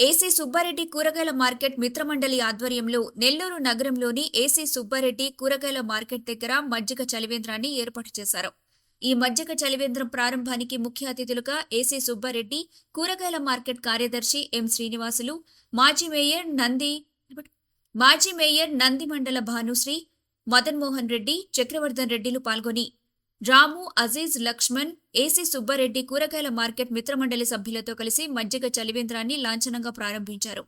AC Subbareddy కూరగాయల market మిత్రమండలి ఆధ్వర్యంలో నెల్లూరు నగరంలోని ఏసీ సుబ్బారెడ్డి కూరగాయల మార్కెట్ దగ్గర మజ్జిగ చలివేంద్రాన్ని ఏర్పాటు చేశారు. ఈ మజ్జిగ చలివేంద్రం ప్రారంభానికి ముఖ్య అతిథులుగా ఏసీ సుబ్బారెడ్డి కూరగాయల మార్కెట్ కార్యదర్శి ఎం శ్రీనివాసులు మాజీ మేయర్ నంది మాజీ మేయర్ నంది మండల భానుశ్రీ మదన్ మోహన్ రెడ్డి చక్రవర్ధన్ రెడ్డిలు పాల్గొని రాము అజీజ్ లక్ష్మణ్ ఏసీ సుబ్బారెడ్డి కూరగాయల మార్కెట్ మిత్రమండలి సభ్యులతో కలిసి మజ్జిగ చలివేంద్రాన్ని లాంఛనంగా ప్రారంభించారు.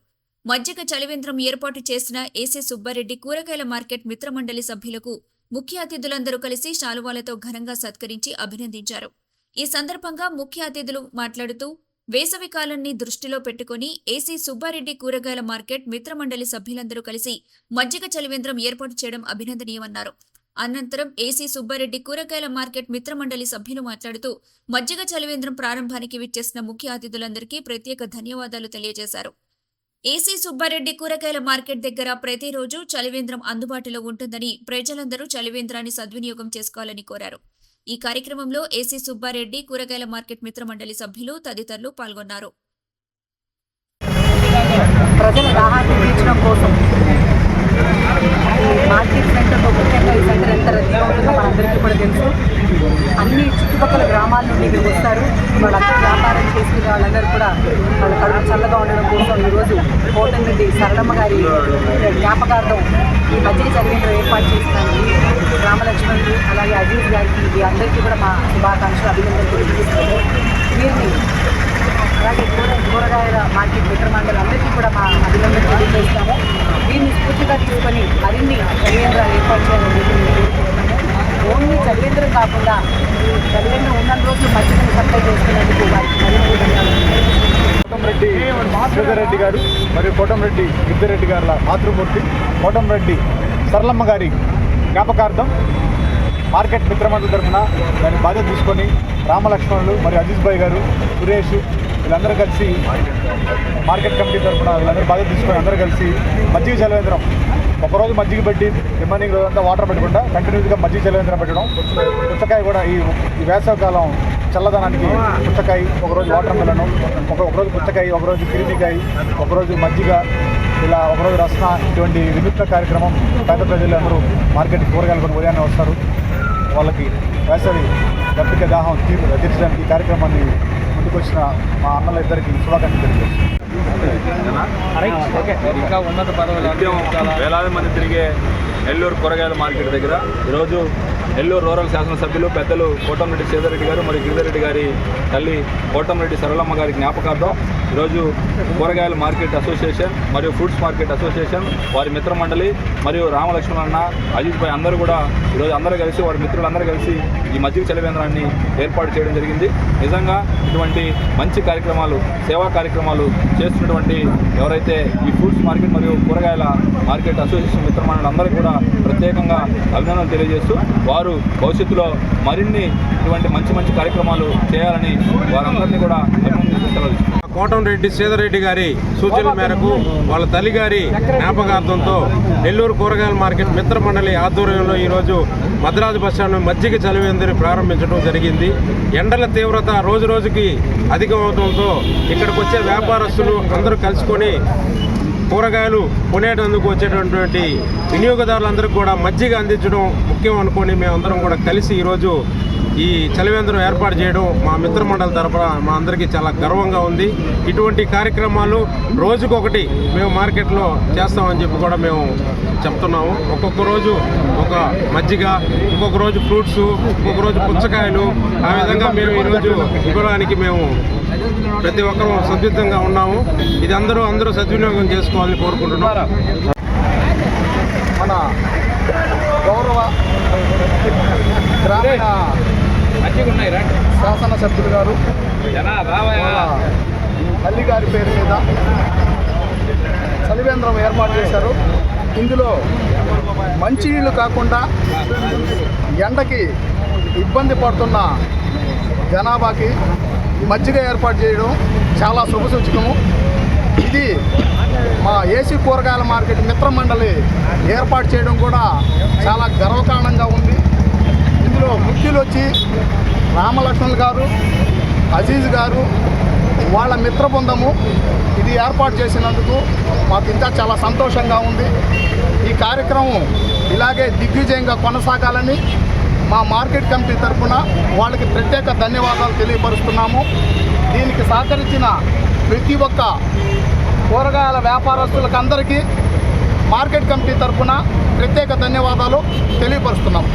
మజ్జిగ చలివేంద్రం ఏర్పాటు చేసిన ఏసీ సుబ్బారెడ్డి కూరగాయల మార్కెట్ మిత్రమండలి సభ్యులకు ముఖ్య అతిథులందరూ కలిసి శాలువాలతో ఘనంగా సత్కరించి అభినందించారు. ఈ సందర్భంగా ముఖ్య అతిథులు మాట్లాడుతూ వేసవి కాలాన్ని దృష్టిలో పెట్టుకుని ఏసీ సుబ్బారెడ్డి కూరగాయల మార్కెట్ మిత్రమండలి సభ్యులందరూ కలిసి మజ్జిగ చలివేంద్రం ఏర్పాటు చేయడం అభినందనీయమన్నారు. అనంతరం ఏసీ సుబ్బారెడ్డి కూరగాయల మార్కెట్ మిత్రమండలి సభ్యులు మాట్లాడుతూ మజ్జిగ చలివేంద్రం ప్రారంభానికి విచ్చేసిన ముఖ్య అతిథులందరికీ ప్రత్యేక ధన్యవాదాలు తెలియజేశారు. ఏసీ సుబ్బారెడ్డి కూరగాయల మార్కెట్ దగ్గర ప్రతిరోజు చలివేంద్రం అందుబాటులో ఉంటుందని ప్రజలందరూ చలివేంద్రాన్ని సద్వినియోగం చేసుకోవాలని కోరారు. ఈ కార్యక్రమంలో ఏసీ సుబ్బారెడ్డి కూరగాయల మార్కెట్ మిత్రమండలి సభ్యులు తదితరులు పాల్గొన్నారు. ప్రజల దాహాన్ని తీర్చడం కోసం తెలుసు అన్ని చుట్టుపక్కల గ్రామాల నుండి ఇక్కడికి వస్తారు. వాళ్ళందరూ వ్యాపారం చేసుకునే వాళ్ళందరూ కూడా వాళ్ళ కడుపు చల్లగా ఉండడం కోసం ఈరోజు కోటం నుండి సరళమ్మ గారి జ్ఞాపకార్థం ఈ మధ్య చదివేంద్రం ఏర్పాటు చేస్తున్నాను రామలక్ష్మణుడు అలాగే అజీజ్ గారికి ఇది అందరికీ కూడా మా శుభాకాంక్షలు అభినందనలు తెలియజేస్తున్నాను. వీరిని అలాగే కూర కూరగాయల మార్కెట్ మిత్రమండలి అందరికీ కూడా మా అభినందనలు తెలియజేస్తాము దీన్ని స్ఫూర్తిగా తీసుకొని మరిన్ని చలివేంద్రాలు ఏర్పాటు చేయాలని చెప్పి మేము కోరుకుంటున్నాము ఓన్లీ చలివేంద్రం కాకుండా తల్లిదండ్రులు ఉన్న రోజులు మధ్యలో సప్లై చేసుకునేందుకు రెడ్డి మరిన్ని ధన్యవాదాలు. కోటంరెడ్డి శ్రీధర్రెడ్డి గారు మరియు కోటంరెడ్డి యుద్ధరెడ్డి గారుల మాతృమూర్తి కోటంరెడ్డి సరళమ్మ గారి జ్ఞాపకార్థం మార్కెట్ మిత్రమండలి తరఫున దాన్ని బాధ్యత తీసుకొని రామలక్ష్మణులు మరియు అజీజ్ భాయ్ గారు సురేష్ వీళ్ళందరూ కలిసి మార్కెట్ కమిటీ తరఫున వీళ్ళందరూ బాధ్యత తీసుకొని అందరూ కలిసి మజ్జిగ చలవేంద్రం ఒకరోజు మజ్జిగ పెట్టి రిమైనింగ్ రోజంతా వాటర్ పెట్టకుండా కంటిన్యూస్గా మజ్జిగ చలవేంద్రం పెట్టడం పుచ్చకాయ కూడా ఈ ఈ వేసవికాలం చల్లదనానికి పుచ్చకాయ ఒకరోజు వాటర్ మిలను ఒక ఒకరోజు పుచ్చకాయ ఒకరోజు కిరిమికాయ ఒకరోజు మజ్జిగ ఇలా ఒకరోజు రసన ఇటువంటి వినూత్న కార్యక్రమం పేద ప్రజలు అందరూ మార్కెట్ కూరగాయలు కొన్ని ఉదయాన్నే వస్తారు. వాళ్ళకి వేసవి గప్పిక దాహం తీర్చడానికి ఈ కార్యక్రమాన్ని ముందుకొచ్చిన మా అన్నల ఇద్దరికి శుభాకాంక్షలు తెలియజేస్తాను ఇంకా ఉన్నత పదవులు నిత్యం వేలాది మంది తిరిగే నెల్లూరు కూరగాయల మార్కెట్ దగ్గర ఈరోజు నెల్లూరు రూరల్ శాసనసభ్యులు పెద్దలు కోటంరెడ్డి సేదరెడ్డి గారు మరియు గిరిధరెడ్డి గారి తల్లి కోటంరెడ్డి సరళమ్మ గారి జ్ఞాపకార్థం ఈరోజు కూరగాయల మార్కెట్ అసోసియేషన్ మరియు ఫ్రూట్స్ మార్కెట్ అసోసియేషన్ వారి మిత్ర మండలి మరియు రామలక్ష్మణ అన్న అజిత్ భాయ్ అందరూ కూడా ఈరోజు అందరూ కలిసి వారి మిత్రులందరూ కలిసి ఈ మజ్జిగ చలివేంద్రాన్ని ఏర్పాటు చేయడం జరిగింది. నిజంగా ఇటువంటి మంచి కార్యక్రమాలు సేవా కార్యక్రమాలు చేస్తున్నటువంటి ఎవరైతే ఈ ఫ్రూట్స్ మార్కెట్ మరియు కూరగాయల మార్కెట్ అసోసియేషన్ మిత్రమండలి అందరూ కూడా ప్రత్యేకంగా అభినందనలు తెలియజేస్తూ వారు భవిష్యత్తులో మరిన్ని ఇటువంటి మంచి మంచి కార్యక్రమాలు చేయాలని వారందరినీ కూడా అభినందిస్తూ కోటంరెడ్డి సీతారెడ్డి గారి సూచనల మేరకు వాళ్ళ తల్లి గారి జ్ఞాపకార్థంతో నెల్లూరు కూరగాయల మార్కెట్ మిత్ర మండలి ఆధ్వర్యంలో ఈరోజు మద్రాసు బస్టాండ్ మజ్జిగ చలివేంద్రి ప్రారంభించడం జరిగింది. ఎండల తీవ్రత రోజు రోజుకి అధికమవడంతో ఇక్కడికి వచ్చే వ్యాపారస్తులు అందరూ కలుసుకొని కూరగాయలు కొనేటందుకు వచ్చేటటువంటి వినియోగదారులందరికీ కూడా మజ్జిగ అందించడం ముఖ్యం అనుకొని మేమందరం కూడా కలిసి ఈరోజు ఈ చలివేంద్రం ఏర్పాటు చేయడం మా మిత్రమండలి తరఫున మా అందరికీ చాలా గర్వంగా ఉంది. ఇటువంటి కార్యక్రమాలు రోజుకొకటి మేము మార్కెట్లో చేస్తామని చెప్పి కూడా మేము చెప్తున్నాము. ఒక్కొక్క రోజు ఒక మజ్జిగ ఇంకొక రోజు ఫ్రూట్స్ ఇంకొక రోజు పుచ్చకాయలు. ఆ విధంగా మేము ఈరోజు ఇవ్వడానికి మేము ప్రతి ఒక్కరూ సద్వితంగా ఉన్నాము. ఇది అందరూ అందరూ సద్వినియోగం చేసుకోవాలని కోరుకుంటున్నాం. మన గౌరవ గ్రామీణ శాసనసభ్యులు గారు తల్లి గారి పేరు మీద చలివేంద్రం ఏర్పాటు చేశారు. ఇందులో మంచినీళ్ళు కాకుండా ఎండకి ఇబ్బంది పడుతున్న జనాభాకి మజ్జిగ ఏర్పాటు చేయడం చాలా శుభసూచకము ఇది మా ఏసీ కూరగాయల మార్కెట్ మిత్ర మండలి ఏర్పాటు చేయడం కూడా చాలా గర్వకారణంగా ఉంది. ఇందులో ముఖ్యులు వచ్చి రామలక్ష్మణ్ గారు అజీజ్ గారు వాళ్ళ మిత్ర బృందము ఇది ఏర్పాటు చేసినందుకు మాకు ఇంకా చాలా సంతోషంగా ఉంది. ఈ కార్యక్రమం ఇలాగే దిగ్విజయంగా కొనసాగాలని మా మార్కెట్ కమిటీ తరఫున వాళ్ళకి ప్రత్యేక ధన్యవాదాలు తెలియపరుస్తున్నాము. దీనికి సహకరించిన ప్రతి ఒక్క కూరగాయల వ్యాపారస్తులకు అందరికీ మార్కెట్ కమిటీ తరఫున ప్రత్యేక ధన్యవాదాలు తెలియపరుస్తున్నాం